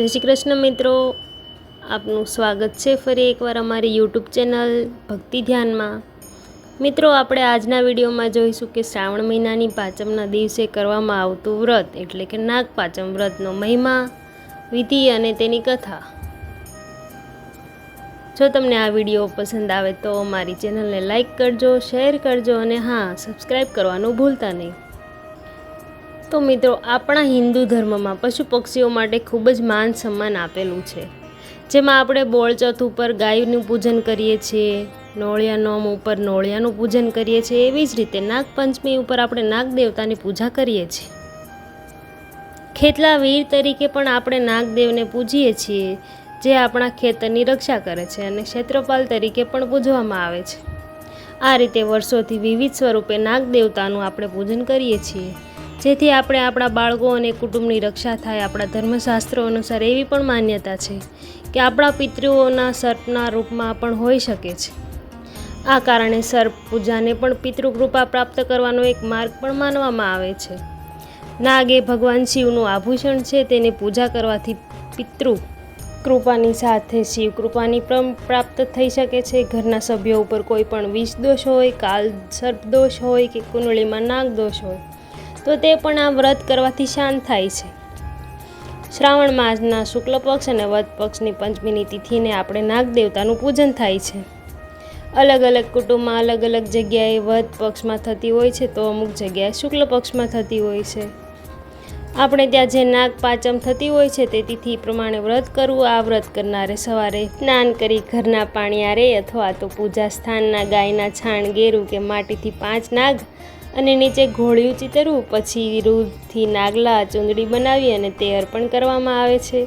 જય શ્રી કૃષ્ણ મિત્રો. આપનું સ્વાગત છે ફરી એકવાર અમારી યુટ્યુબ ચેનલ ભક્તિ ધ્યાનમાં. મિત્રો, આપણે આજના વિડીયોમાં જોઈશું કે શ્રાવણ મહિનાની પાંચમના દિવસે કરવામાં આવતું વ્રત, એટલે કે નાગ પાંચમ વ્રતનો મહિમા, વિધિ અને તેની કથા. જો તમને આ વીડિયો પસંદ આવે તો અમારી ચેનલને લાઈક કરજો, શેર કરજો અને હા, સબસ્ક્રાઈબ કરવાનું ભૂલતા નહીં. તો મિત્રો, આપણા હિન્દુ ધર્મમાં પશુ પક્ષીઓ માટે ખૂબ જ માન સન્માન આપેલું છે. જેમાં આપણે બોળચોથ ઉપર ગાયનું પૂજન કરીએ છીએ નોળિયા નોમ ઉપર નોળિયાનું પૂજન કરીએ છીએ, એવી જ રીતે નાગપંચમી ઉપર આપણે નાગ દેવતાની પૂજા કરીએ છીએ. ખેતલા વીર તરીકે પણ આપણે નાગદેવને પૂજીએ છીએ, જે આપણા ખેતરની રક્ષા કરે છે અને ક્ષેત્રપાલ તરીકે પણ પૂજવામાં આવે છે. આ રીતે વર્ષોથી વિવિધ સ્વરૂપે નાગ દેવતાનું આપણે પૂજન કરીએ છીએ. જેથી આપણે આપણા બાળકો અને કુટુંબની રક્ષા થાય. આપણા ધર્મશાસ્ત્રો અનુસાર એવી પણ માન્યતા છે કે આપણા પિતૃઓના સર્પના રૂપમાં પણ હોઈ શકે છે. આ કારણે સર્પ પૂજાને પણ પિતૃકૃપા પ્રાપ્ત કરવાનો એક માર્ગ પણ માનવામાં આવે છે. નાગ એ ભગવાન શિવનું આભૂષણ છે, તેને પૂજા કરવાથી પિતૃ કૃપાની સાથે શિવ કૃપાની પ્રાપ્ત થઈ શકે છે. ઘરના સભ્યો ઉપર કોઈ પણ વિષ દોષ હોય, કાલ સર્પ દોષ હોય કે કુંડળીમાં નાગ દોષ હોય તો તે પણ આ વ્રત કરવાથી શાંત થાય છે. શ્રાવણ માસના શુક્લ પક્ષ અને વદ પક્ષની પંચમીની તિથિને આપણે નાગદેવતાનું પૂજન થાય છે. અલગ અલગ કુટુંબમાં અલગ અલગ જગ્યાએ વદ પક્ષમાં થતી હોય છે તો અમુક જગ્યાએ શુક્લ પક્ષમાં થતી હોય છે. આપણે ત્યાં જે નાગ પાંચમ થતી હોય છે તે તિથિ પ્રમાણે વ્રત કરવું, આ વ્રત કરનારે સવારે સ્નાન કરી ઘરના પાણી આરે અથવા તો પૂજા સ્થાનના ગાયના છાણ, ગેરું કે માટીથી પાંચ નાગ અને નીચે ઘોડિયું ચિતરવું, પછી રૂથી નાગલા ચૂંદડી બનાવી અને તે અર્પણ કરવામાં આવે છે.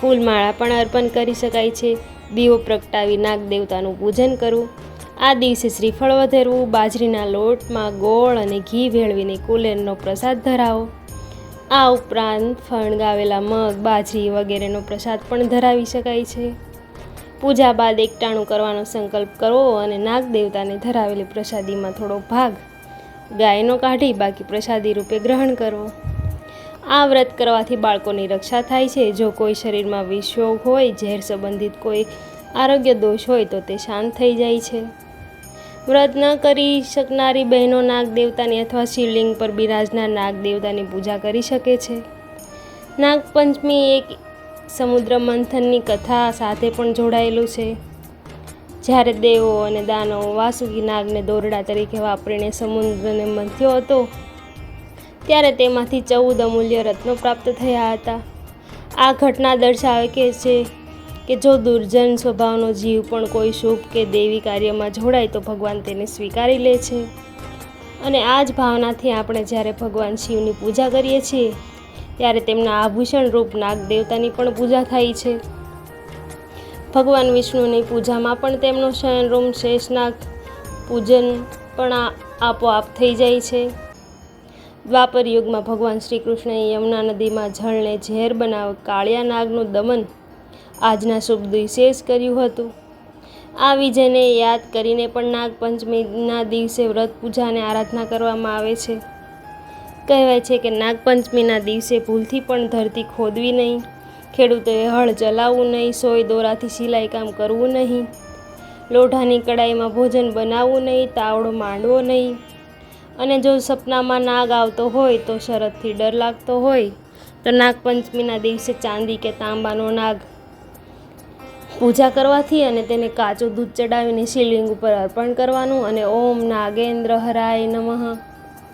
ફૂલમાળા પણ અર્પણ કરી શકાય છે. દીવો પ્રગટાવી નાગ દેવતાનું પૂજન કરવું. આ દિવસે શ્રીફળ વધેરવું, બાજરીના લોટમાં ગોળ અને ઘી ભેળવીને કુલેરનો પ્રસાદ ધરાવો. આ ઉપરાંત ફણગાવેલા મગ, બાજરી વગેરેનો પ્રસાદ પણ ધરાવી શકાય છે. પૂજા બાદ એકટાણું કરવાનો સંકલ્પ કરવો અને નાગ દેવતાને ધરાવેલી પ્રસાદીમાં થોડો ભાગ ગાયનો કાઢી બાકી પ્રસાદી રૂપે ગ્રહણ કરવો. આ વ્રત કરવાથી બાળકોની રક્ષા થાય છે. જો કોઈ શરીરમાં વિષયોગ હોય, ઝેર સંબંધિત કોઈ આરોગ્ય દોષ હોય, તો તે શાંત થઈ જાય છે. વ્રત ન કરી શકનારી બહેનો નાગ દેવતાની અથવા શિવલિંગ પર બિરાજના નાગ દેવતાની પૂજા કરી શકે છે. નાગપંચમી એક સમુદ્ર મંથનની કથા સાથે પણ જોડાયેલું છે. જ્યારે દેવો અને દાનવો વાસુકી નાગને દોરડા તરીકે વાપરીને સમુદ્રને મંથ્યો હતો, ત્યારે તેમાંથી ચૌદ અમૂલ્ય રત્નો પ્રાપ્ત થયા હતા. આ ઘટના દર્શાવે કે છે કે જો દુર્જન સ્વભાવનો જીવ પણ કોઈ શુભ કે દેવી કાર્યમાં જોડાય તો ભગવાન તેને સ્વીકારી લે છે. અને આ જ ભાવનાથી આપણે જ્યારે ભગવાન શિવની પૂજા કરીએ છીએ, ત્યારે તેમના આભૂષણ રૂપ નાગ દેવતાની પણ પૂજા થાય છે. ભગવાન વિષ્ણુની પૂજામાં પણ તેમનો શયનરૂમ શેષનાગ પૂજન પણ આપોઆપ થઈ જાય છે. દ્વાપર યુગમાં ભગવાન શ્રી કૃષ્ણએ યમુના નદીમાં જળને ઝેર બનાવ કાળિયા નાગનું દમન આજના શુભ દિવસે જ કર્યું હતું. આ વિજયને યાદ કરીને પણ નાગપંચમીના દિવસે વ્રત પૂજા અને આરાધના કરવામાં આવે છે. કહેવાય છે કે નાગપંચમીના દિવસે ભૂલથી પણ ધરતી ખોદવી નહીં. ખેડૂતોએ હળ ચલાવવું નહીં, સોય દોરાથી સિલાઈ કામ કરવું નહીં, લોઢાની કડાઈમાં ભોજન બનાવવું નહીં, તાવડો માંડવો નહીં. અને જો સપનામાં નાગ આવતો હોય તો શરદથી ડર લાગતો હોય તો નાગપંચમીના દિવસે ચાંદી કે તાંબાનો નાગ. પૂજા કરવાથી અને તેને કાચું દૂધ ચડાવીને શિવલિંગ ઉપર અર્પણ કરવાનું અને ઓમ નાગેન્દ્ર હરાય નમઃ,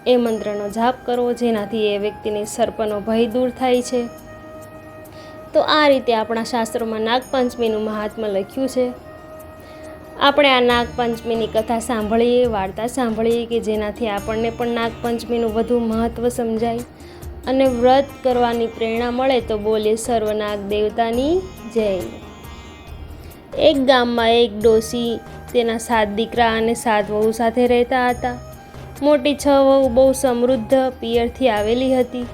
એ મંત્રનો જાપ કરવો જેનાથી એ વ્યક્તિને સર્પનો ભય દૂર થાય છે. તો આ રીતે આપણા શાસ્ત્રોમાં નાગપંચમીનું મહાત્મ્ય લખ્યું છે. આપણે આ નાગપંચમીની કથા સાંભળીએ, વાર્તા સાંભળીએ કે જેનાથી આપણને પણ નાગપંચમીનું વધુ મહત્ત્વ સમજાય અને વ્રત કરવાની પ્રેરણા મળે તો બોલે સર્વનાગ દેવતાની જય. એક ગામમાં એક ડોસી તેના સાત દીકરા અને સાત વહુ સાથે રહેતા હતા. મોટી છ વહુ બહુ સમૃદ્ધ, પિયરથી આવેલી હતી.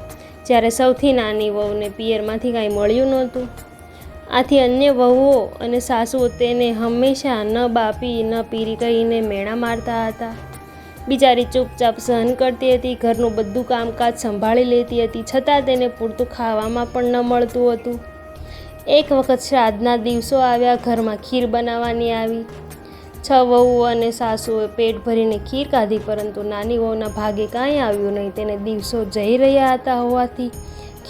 જ્યારે સૌથી નાની વહુને પિયરમાંથી કાંઈ મળ્યું નહોતું. આથી અન્ય વહુઓ અને સાસુઓ તેને હંમેશા ન બાપી, ન પીરી કહીને મેણા મારતા હતા. બિચારી ચૂપચાપ સહન કરતી હતી, ઘરનું બધું કામકાજ સંભાળી લેતી હતી, છતાં તેને પૂરતું ખાવામાં પણ ન મળતું હતું. એક વખત શ્રાદ્ધના દિવસો આવ્યા, ઘરમાં ખીર બનાવવાની આવી. છ વહુ અને સાસુએ પેટ ભરીને ખીર કાઢી, પરંતુ નાની વહુના ભાગે કાંઈ આવ્યું નહીં. તેને દિવસો જઈ રહ્યા હતા હોવાથી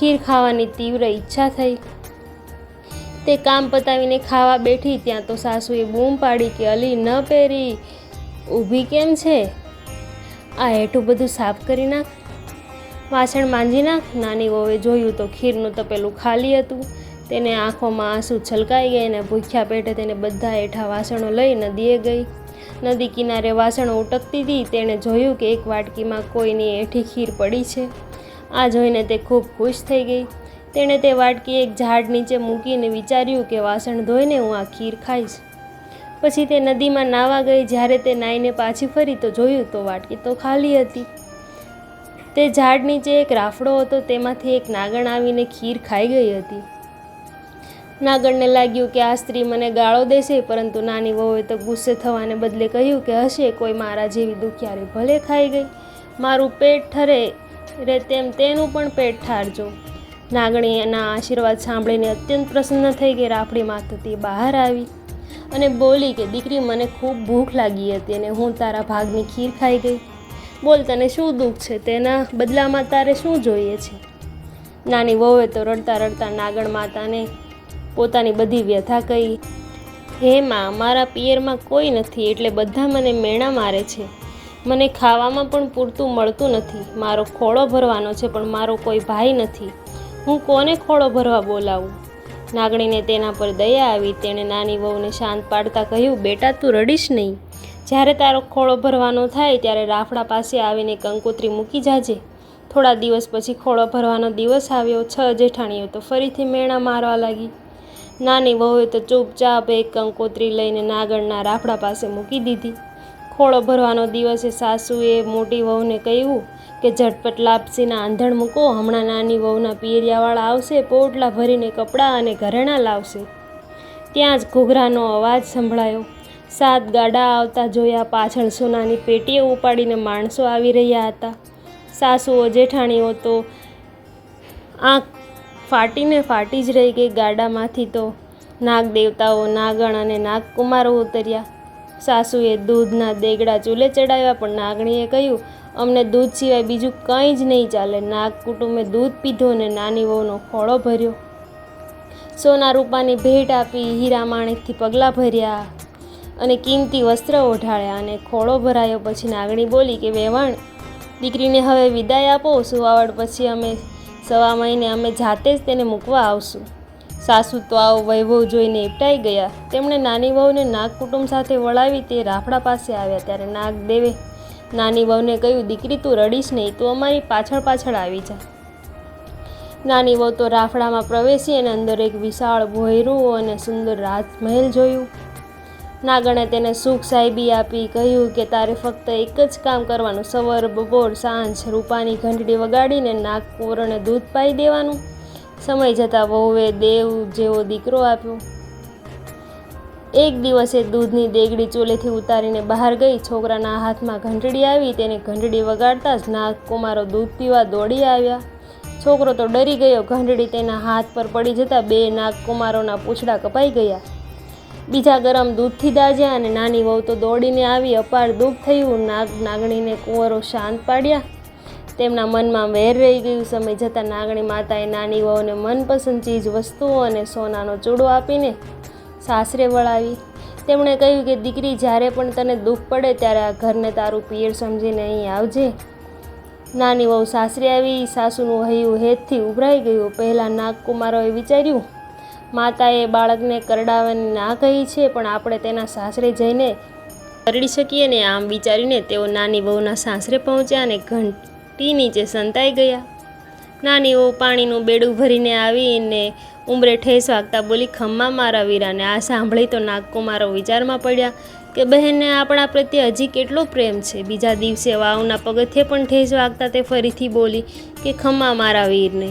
ખીર ખાવાની તીવ્ર ઈચ્છા થઈ. તે કામ પતાવીને ખાવા બેઠી, ત્યાં તો સાસુએ બૂમ પાડી કે, અલી, ન પહેરી. ઊભી કેમ છે? આ હેઠું બધું સાફ કરી નાખ. વાસણ માંજી નાખ. નાની વહુએ જોયું તો ખીરનું તપેલું ખાલી હતું. તેને આંખોમાં આંસુ છલકાઈ ગઈ અને ભૂખ્યા પેટે તેને બધા હેઠા વાસણો લઈ નદીએ ગઈ. નદી કિનારે વાસણો ઉટકતી હતી. તેણે જોયું કે એક વાટકીમાં કોઈની એઠી ખીર પડી છે. આ જોઈને તે ખૂબ ખુશ થઈ ગઈ. તેણે તે વાટકી એક ઝાડ નીચે મૂકીને વિચાર્યું કે વાસણ ધોઈને હું આ ખીર ખાઈશ. પછી તે નદીમાં નાવા ગઈ. જ્યારે તે નાઈને પાછી ફરી તો જોયું તો વાટકી તો ખાલી હતી. તે ઝાડ નીચે એક રાફડો હતો. તેમાંથી એક નાગણ આવીને ખીર ખાઈ ગઈ હતી. નાગણને લાગ્યું કે આ સ્ત્રી મને ગાળો દેશે, પરંતુ નાની વહુએ તો ગુસ્સે થવાને બદલે કહ્યું કે હશે, કોઈ મારા જેવી દુખિયારી ભલે ખાઈ ગઈ. મારું પેટ ઠરે, રે તેમ તેનું પણ પેટ ઠારજો. નાગણીના આશીર્વાદ સાંભળીને અત્યંત પ્રસન્ન થઈ ગઈ રાફડીમાંથી તે બહાર આવી અને બોલી કે, દીકરી, મને ખૂબ ભૂખ લાગી હતી અને હું તારા ભાગની ખીર ખાઈ ગઈ. બોલ, તને શું દુઃખ છે? તેના બદલામાં તારે શું જોઈએ છે? નાની વહુએ તો રડતા રડતા નાગણ માતાને પોતાની બધી વ્યથા કહી, હે માં, મારા પિયરમાં કોઈ નથી, એટલે બધા મને મેણા મારે છે. મને ખાવામાં પણ પૂરતું મળતું નથી. મારો ખોળો ભરવાનો છે, પણ મારો કોઈ ભાઈ નથી. હું કોને ખોળો ભરવા બોલાવું? નાગણીને તેના પર દયા આવી. તેણે નાની વહુને શાંત પાડતા કહ્યું, બેટા, તું રડીશ નહીં. જ્યારે તારો ખોળો ભરવાનો થાય, ત્યારે રાફડા પાસે આવીને કંકોત્રી મૂકી જાજે. થોડા દિવસ પછી ખોળો ભરવાનો દિવસ આવ્યો, છ જેઠાણીઓ તો ફરીથી મેણા મારવા લાગી. નાની વહુએ તો ચૂપચાપ એક કંકોત્રી લઈને નાગણના રાફડા પાસે મૂકી દીધી. ખોળો ભરવાનો દિવસે સાસુએ મોટી વહુને કહ્યું કે, ઝટપટ લાપસીના આંધણ મૂકો, હમણાં નાની વહુના પિયરિયાવાળા આવશે, પોટલા ભરીને કપડાં અને ઘરેણાં લાવશે. ત્યાં જ ઘૂઘરાનો અવાજ સંભળાયો. સાત ગાડા આવતા જોયા પાછળ સોનાની પેટીઓ ઉપાડીને માણસો આવી રહ્યા હતા. સાસુઓ જેઠાણીઓ તો આંખ ફાટીને ફાટી જ રહી ગઈ ગાડામાંથી તો. નાગ દેવતાઓ નાગણ અને નાગકુમારો ઉતર્યા. સાસુએ દૂધના દેગડા ચૂલે ચડાવ્યા પણ નાગણીએ કહ્યું, અમને દૂધ સિવાય બીજું કંઈ જ નહીં ચાલે. નાગ કુટુંબે દૂધ પીધું અને નાની વહુનો ખોળો ભર્યો. સોના રૂપાની ભેટ આપી હીરા માણેકથી પગલાં ભર્યા અને કિંમતી વસ્ત્ર ઓઢાળ્યા અને ખોળો ભરાયો. પછી નાગણી બોલી કે, વેવાણ, દીકરીને હવે વિદાય આપો. સુવાવડ પછી અમે સવા મહિને અમે જાતે જ તેને મૂકવા આવશું. સાસુ તો આવો વૈભવ જોઈને એકટાઈ ગયા. તેમણે નાની વહુને નાગ કુટુંબ સાથે વળાવી તે રાફડા પાસે આવ્યા ત્યારે નાગદેવે નાની વહુને કહ્યું, દીકરી, તું રડીશ નહીં, તું અમારી પાછળ પાછળ આવી જા. નાની વહુ તો રાફડામાં પ્રવેશી અને અંદર એક વિશાળ ભોયરું અને સુંદર રાજમહેલ જોયું. નાગણે તેને સુખ સાહેબી આપી કહ્યું કે તારે ફક્ત એક જ કામ કરવાનું સવાર બપોર સાંજ રૂપાની ઘંટડી વગાડીને નાગકુંવરને દૂધ પાઈ દેવાનું. સમય જતાં વહુએ દેવ જેવો દીકરો આપ્યો. એક દિવસે દૂધની દેગડી ચૂલેથી ઉતારીને બહાર ગઈ. છોકરાના હાથમાં ઘંટડી આવી, તેને ઘંટડી વગાડતા જ નાગકુમારો દૂધ પીવા દોડી આવ્યા. છોકરો તો ડરી ગયો, ઘંટડી તેના હાથ પર પડી જતાં બે નાગકુમારોના પૂછડા કપાઈ ગયા. બીજા ગરમ દૂધથી દાજ્યા અને નાની વહુ તો દોડીને આવી અપાર દુઃખ થયું. નાગ નાગણીને કુંવરો શાંત પાડ્યા. તેમના મનમાં વેર રહી ગયું. સમય જતાં નાગણી માતાએ નાની વહુને મનપસંદ ચીજ, વસ્તુઓ અને સોનાનો ચૂડો આપીને સાસરે વળાવી. તેમણે કહ્યું કે, દીકરી, જ્યારે પણ તને દુઃખ પડે, ત્યારે આ ઘરને તારું પિયર સમજીને અહીં આવજે. નાની વહુ સાસરે આવી. સાસુનું હૈયું હેતથી ઉભરાઈ ગયું. પહેલાં નાગકુમારોએ વિચાર્યું માતાએ બાળકને કરડાવવાની ના કહી છે, પણ આપણે તેના સાસરે જઈને કરડી શકીએ ને આમ વિચારીને તેઓ નાની બહુના સાસરે પહોંચ્યા અને ઘંટી નીચે સંતાઈ ગયા. નાની બહુ પાણીનું બેડું ભરીને આવીને ઉંબરે ઠેસ વાગતા બોલી, ખમ્મા મારા વીરાને આ સાંભળી તો નાગકુમારો વિચારમાં પડ્યા કે, બહેનને આપણા પ્રત્યે હજી કેટલો પ્રેમ છે. બીજા દિવસે વાવના પગથિયે પણ ઠેસ વાગતા તે ફરીથી બોલી કે, ખમ્મા મારા વીરને.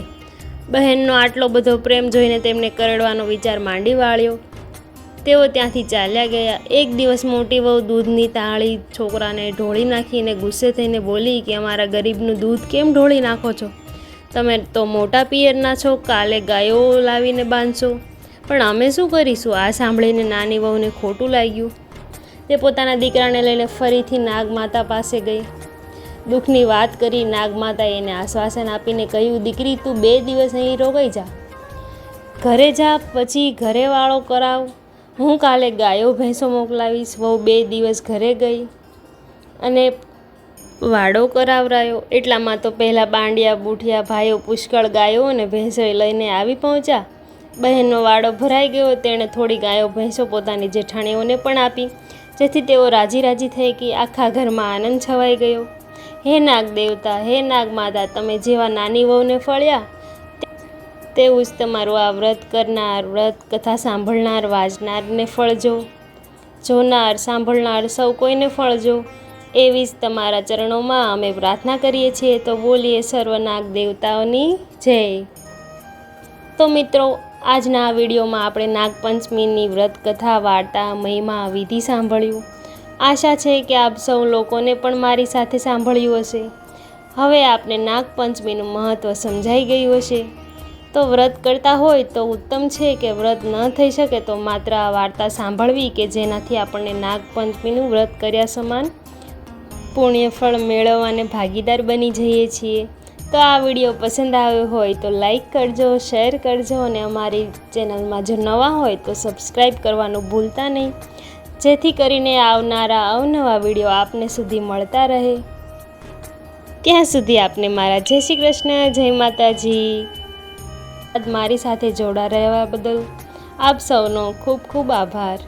બહેનનો આટલો બધો પ્રેમ જોઈને તેમને કરડવાનો વિચાર માંડી વાળ્યો. તેઓ ત્યાંથી ચાલ્યા ગયા. એક દિવસ મોટી વહુ દૂધની તાળી છોકરાને ઢોળી નાખીને ગુસ્સે થઈને બોલી કે, અમારા ગરીબનું દૂધ કેમ ઢોળી નાખો છો? તમે તો મોટા પિયરના છો, કાલે ગાયો લાવીને બાંધશો. પણ અમે શું કરીશું? આ સાંભળીને નાની વહુને ખોટું લાગ્યું. તે પોતાના દીકરાને લઈને ફરીથી નાગમાતા પાસે ગઈ. દુઃખની વાત કરી નાગમાતાએ એને આશ્વાસન આપીને કહ્યું, દીકરી, તું બે દિવસ અહીં રોકાઈ જા. ઘરે જા, પછી ઘરે વાળો કરાવ. હું કાલે ગાયો, ભેંસો મોકલાવીશ. વહુ બે દિવસ ઘરે ગઈ અને વાડો કરાવરાયો. એટલામાં તો પહેલાં બાંડિયા, બુઠિયા, ભાઈઓ, પુષ્કળ ગાયો અને ભેંસો લઈને આવી પહોંચ્યા. બહેનનો વાડો ભરાઈ ગયો. તેણે થોડી ગાયો, ભેંસો પોતાની જેઠાણીઓને પણ આપી, જેથી તેઓ રાજી રાજી થઈ ગઈ આખા ઘરમાં આનંદ છવાઈ ગયો. હે નાગ દેવતા, હે નાગ માતા, તમે જેવા નાની વહુને ફળ્યા તેવું જ તમારું આ વ્રત કરનાર, વ્રત કથા સાંભળનાર, વાંચનારને ફળજો. જોનાર, સાંભળનાર સૌ કોઈને ફળજો. એવી જ તમારા ચરણોમાં અમે પ્રાર્થના કરીએ છીએ. તો બોલીએ સર્વનાગ દેવતાઓની જય. તો મિત્રો, આજના આ વિડીયોમાં આપણે નાગપંચમીની વ્રત કથા, વાર્તા, મહિમા, વિધિ સાંભળ્યું. આશા છે કે આપ સૌ લોકોને પણ મારી સાથે સાંભળ્યું હશે. હવે આપને નાગપંચમીનું મહત્ત્વ સમજાઈ ગયું હશે. તો વ્રત કરતા હોય તો ઉત્તમ છે કે વ્રત ન થઈ શકે તો માત્ર આ વાર્તા સાંભળવી કે જેનાથી આપણને નાગપંચમીનું વ્રત કર્યા સમાન પુણ્યફળ મેળવવાને ભાગીદાર બની જઈએ છીએ. તો આ વીડિયો પસંદ આવ્યો હોય તો લાઈક કરજો, શેર કરજો અને અમારી ચેનલમાં જો નવા હોય તો સબસ્ક્રાઈબ કરવાનું ભૂલતા નહીં. જેથી કરીને આવનારા અવનવા વીડિયો આપને સુધી મળતા રહે. ત્યાં સુધી આપને મારા જય શ્રી કૃષ્ણ, જય માતાજી. મારી સાથે જોડા રહેવા બદલ આપ સૌનો ખૂબ ખૂબ આભાર.